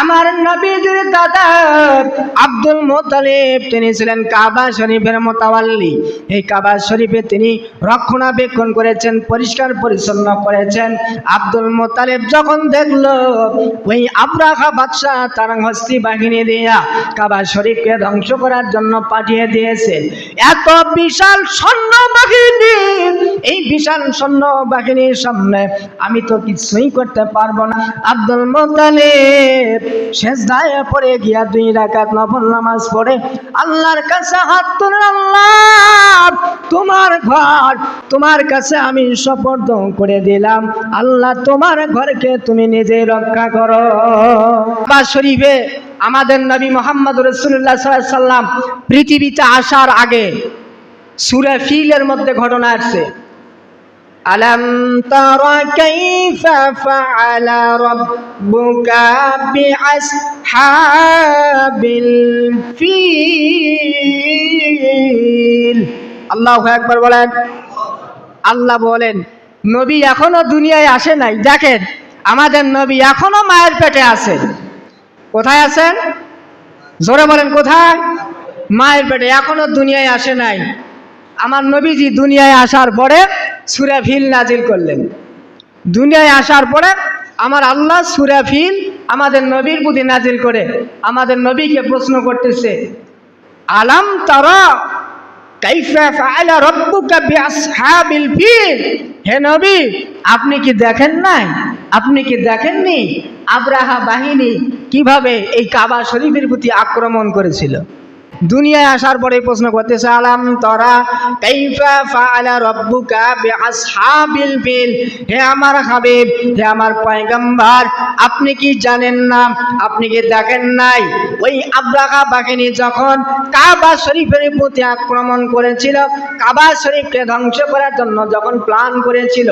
আমার নবীজির দাদা আব্দুল মোতালিব, তিনি ছিলেন কাবা শরীফের মোতাবাল্লি এই কাবা শরীফে তিনি রক্ষণাবেক্ষণ করেছেন, পরিষ্কার পরিচ্ছন্ন করেছেন। আব্দুল মোতালিব যখন দেখল ওই আব্রাহা বাদশাহ তার হস্তি বাহিনী দিয়া কাবা শরীফকে ধ্বংস করার জন্য পাঠিয়ে দিয়েছে, এত বিশাল সৈন্য বাহিনী, এই বিশাল সৈন্য বাহিনীর সামনে আমি তো কিছুই করতে পারব না। আব্দুল মোতালিব শেষ দায় পড়ে গিয়া দুই রাকাত নফল নামাজ পড়ে। আল্লাহর কাছে হাত তুলে আল্লাহ! তোমার ঘর, তোমার কাছে আমি শপথ করে দিলাম। আল্লাহ, তোমার ঘরকে তুমি নিজে রক্ষা করো। বা শরীফে আমাদের নবী মোহাম্মদ রসুল্লাহ সাল্লাম পৃথিবীতে আসার আগে সুরে ফিলের মধ্যে ঘটনা আসছে। ألم تر كيف فعل ربك بأصحاب الفيل আল্লাহ একবার বলেন আল্লাহ বলেন নবী এখনো দুনিয়ায় আসে নাই দেখেন আমাদের নবী এখনো মায়ের পেটে আছে কোথায় আছেন জোরে বলেন কোথায় মায়ের পেটে এখনো দুনিয়ায় আসে নাই আমার নবীজি দুনিয়ায় আসার পরে সুরা ফিল নাজিল করলেন। দুনিয়ায় আসার পরে আমার আল্লাহ সুরা ফিল আমাদের নবীর প্রতি নাজিল করে, আমাদের নবীকে প্রশ্ন করতেছে, আলাম তারা হে নবী, আপনি কি দেখেন নাই? আপনি কি দেখেননি? আব্রাহা বাহিনী কীভাবে এই কাবা শরীফের প্রতি আক্রমণ করেছিল? দুনিয়ায় আসার পরে প্রশ্ন করতেছে, আলাম তরা কাইফা ফাআলা বিআসহাবিল ফিল? হে আমার হাবিব, হে আমার পয়গম্বর, আপনি কি জানেন না? আপনি কি দেখেন নাই? ওই আব্রাহা বাহিনী যখন কাবা শরীফের প্রতি আক্রমণ করেছিল, কাবা শরীফকে ধ্বংস করার জন্য যখন প্ল্যান করেছিল,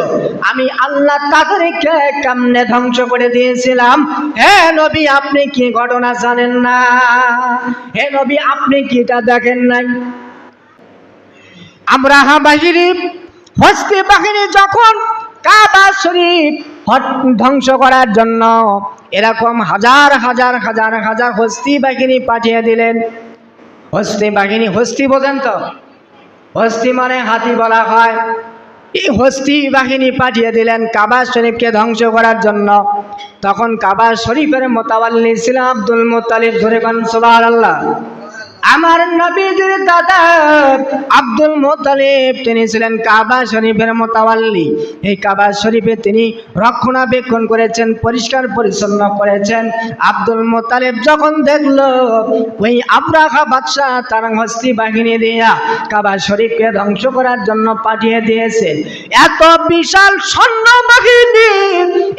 আমি আল্লাহ তাদেরকে কেমনে ধ্বংস করে দিয়েছিলাম? হে নবী, আপনি কি ঘটনা জানেন না? হে নবী, আপনি কি এটা দেখেন নাই? আমরা বাহিনী হস্তি বাহিনী যখন কাবা শরীফ ধ্বংস করার জন্য এরকম হাজার হাজার হাজার হাজার হস্তি বাহিনী পাঠিয়ে দিলেন। হস্তি বাহিনী, হস্তি বোঝেন তো? হস্তি মানে হাতি বলা হয়। এই হস্তি বাহিনী পাঠিয়ে দিলেন কাবা শরীফকে ধ্বংস করার জন্য। তখন কাবা শরীফের মোতাবাল্লি ছিল আব্দুল মোতালিব ধরে পান সোবাহ আল্লাহ আমার নবীজির দাদা আব্দুল মোতালিব, তিনি ছিলেন কাবা শরীফের মোতাবাল্লি এই কাবা শরীফে তিনি রক্ষণাবেক্ষণ করেছেন, পরিষ্কার পরিচ্ছন্ন করেছেন। আব্দুল মোতালিব যখন দেখল, ওই আব্রাহা বাদশাহ তার হস্তি বাহিনী দিয়া কাবা শরীফকে ধ্বংস করার জন্য পাঠিয়ে দিয়েছে। এত বিশাল সৈন্য বাহিনী,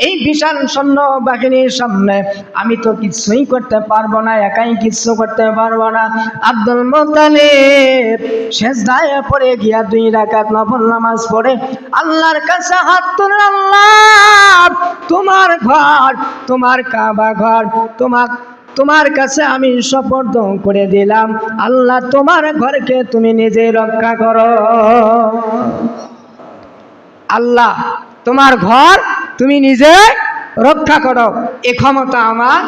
এই বিশাল সৈন্য বাহিনীর সামনে আমি তো কিছুই করতে পারব না, একাই কিছু করতে পারব না। আব্দুল মোতালিব শেষ দায় পড়ে গিয়া দুই রাকাত নফল নামাজ পড়ে। আল্লাহর কাছে হাত তুলে আল্লাহ, তোমার ঘর, তোমার কাবা ঘর, তোমার তোমার কাছে আমি শপথ করে দিলাম। আল্লাহ, তোমার ঘরকে তুমি নিজে রক্ষা করো। আল্লাহ, তোমার ঘর তুমি নিজে রক্ষা করো, এ ক্ষমতা আমার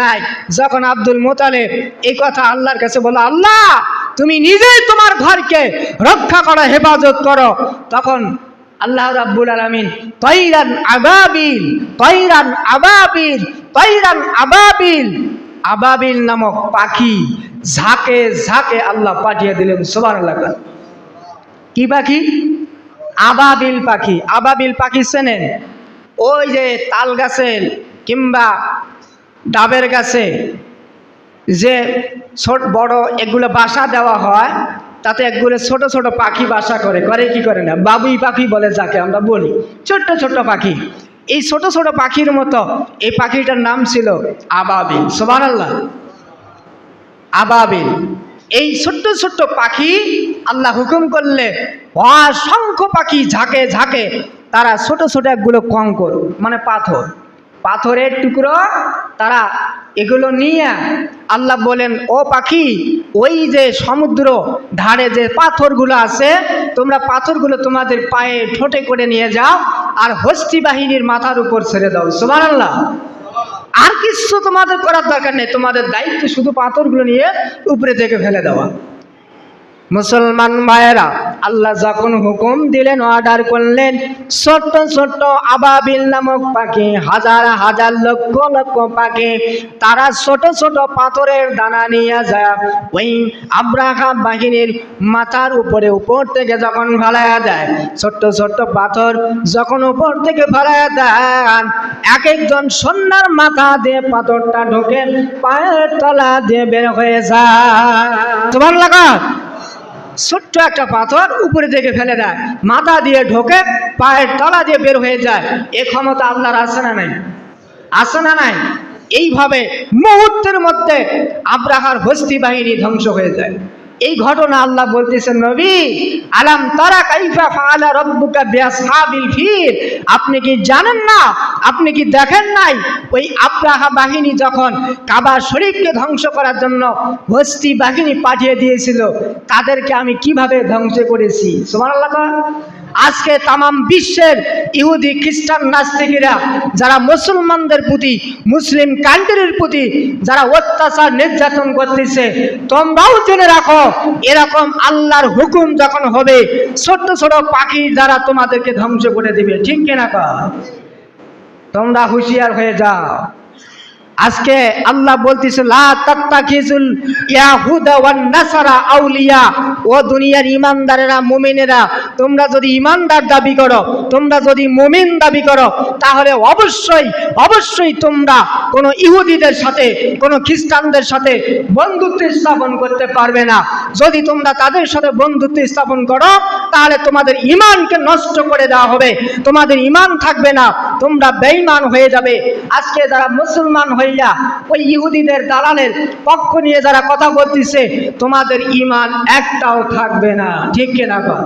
নাই। যখন আব্দুল মোতালেব এই কথা আল্লাহর কাছে বলো আল্লাহ, তুমি নিজেই তোমার ঘরকে রক্ষা করো, হেফাজত করো। তখন আল্লাহ রাব্বুল আলামিন তৈরান আবাবিল তৈরান আবাবিল তৈরান আবাবিল আবাবিল নামক পাখি ঝাঁকে ঝাঁকে আল্লাহ পাঠিয়ে দিলেন, সুবহানাল্লাহ। কি পাখি? আবাবিল পাখি। আবাবিল পাখি চেনেন? ওই যে তাল গাছের কিংবা ডাবের গাছে যে ছোট বড় এগুলো বাসা দেওয়া হয়, তাতে একগুলো ছোট ছোট পাখি বাসা করে। করে কি করে না? বাবুই পাখি বলে যাকে আমরা বলি। ছোট্ট ছোট্ট পাখি। এই ছোট ছোট পাখির মতো এই পাখিটার নাম ছিল আবাবিল। সোবান আল্লাহ আবাবিল। এই ছোট্ট ছোট্ট পাখি আল্লাহ হুকুম করলে অসংখ্য পাখি ঝাঁকে ঝাঁকে তারা ছোট ছোট একগুলো কঙ্কর মানে পাথর। পাথরের টুকরো তারা এগুলো নিয়ে আল্লাহ বলেন, ও পাখি, ওই যে সমুদ্র ধারে যে পাথরগুলো আছে, তোমরা পাথরগুলো তোমাদের পায়ে ঠোঁটে করে নিয়ে যাও আর হস্তি বাহিনীর মাথার উপর ছেড়ে দাও। সুবহানাল্লাহ। আর কিছু তোমাদের করার দরকার নেই, তোমাদের দায়িত্ব শুধু পাথরগুলো নিয়ে উপরে থেকে ফেলে দেওয়া। মুসলমান ভাইয়েরা, আল্লাহ যখন হুকুম দিলেন অর্ডার করলেন, ছোট্ট ছোট্ট আবাবিল নামক পাখি, হাজার হাজার লক্ষ লক্ষ পাখি, তারা ছোট ছোট পাথরের দানা নিয়ে যায়। ওই আব্রাহা বাহিনীর মাথার উপরে, উপর থেকে যখন ফেলাইয়া দেয়, ছোট্ট ছোট্ট পাথর যখন উপর থেকে ফেলাইয়া দেন এক একজন সন্ন্যার মাথা দিয়ে পাথরটা ঢোকে, পায়ের তলা দিয়ে বের হয়ে যায়। তোমার লাগা ছোট্ট একটা পাথর উপরে থেকে ফেলে দেয়। মাথা দিয়ে ঢোকে, পায়ের তলা দিয়ে বের হয়ে যায়। এ ক্ষমতা আল্লাহর আছে না নাই? আছে না নাই? এইভাবে মুহূর্তের মধ্যে আব্রাহার হস্তি বাহিনী ধ্বংস হয়ে যায়। এই ঘটনা আল্লাহ বলতেছেন, নবী, আলাম তারা কাইফা ফালা রব্বুকা বিআসহাবিল ফিল? আপনি কি জানেন না? আপনি কি দেখেন নাই? ওই আব্রাহা বাহিনী যখন কাবা শরীফকে ধ্বংস করার জন্য হস্তি বাহিনী পাঠিয়ে দিয়েছিল, তাদেরকে আমি কীভাবে ধ্বংস করেছি? সুবহানাল্লাহ আজকে তামাম বিশ্বের ইহুদি খ্রিস্টান নাস্তিকেরা, যারা মুসলমানদের প্রতি, মুসলিম কান্ট্রির প্রতি যারা অত্যাচার নির্যাতন করতেছে, তোমরাও জেনে রাখো, এরকম আল্লাহর হুকুম যখন হবে, ছোট্ট ছোট পাখি যারা তোমাদেরকে ধ্বংস করে দিবে। ঠিক কিনা তোমরা হুঁশিয়ার হয়ে যাও। আজকে আল্লাহ বলতেছে আউলিয়া। ও দুনিয়ার ইমানদারেরা, মুমিনেরা, তোমরা যদি ইমানদার দাবি করো, তোমরা যদি মুমিন দাবি করো, তাহলে অবশ্যই অবশ্যই তোমরা কোনো ইহুদিদের সাথে, কোনো খ্রিস্টানদের সাথে বন্ধুত্ব স্থাপন করতে পারবে না। যদি তোমরা তাদের সাথে বন্ধুত্ব স্থাপন করো, তাহলে তোমাদের ইমানকে নষ্ট করে দেওয়া হবে। তোমাদের ইমান থাকবে না, তোমরা বেঈমান হয়ে যাবে। আজকে যারা মুসলমান হইয়া ওই ইহুদিদের দালালের পক্ষ নিয়ে যারা কথা বলতেছে, তোমাদের ইমান একটাও থাকবে না। ঠিক কিনা কর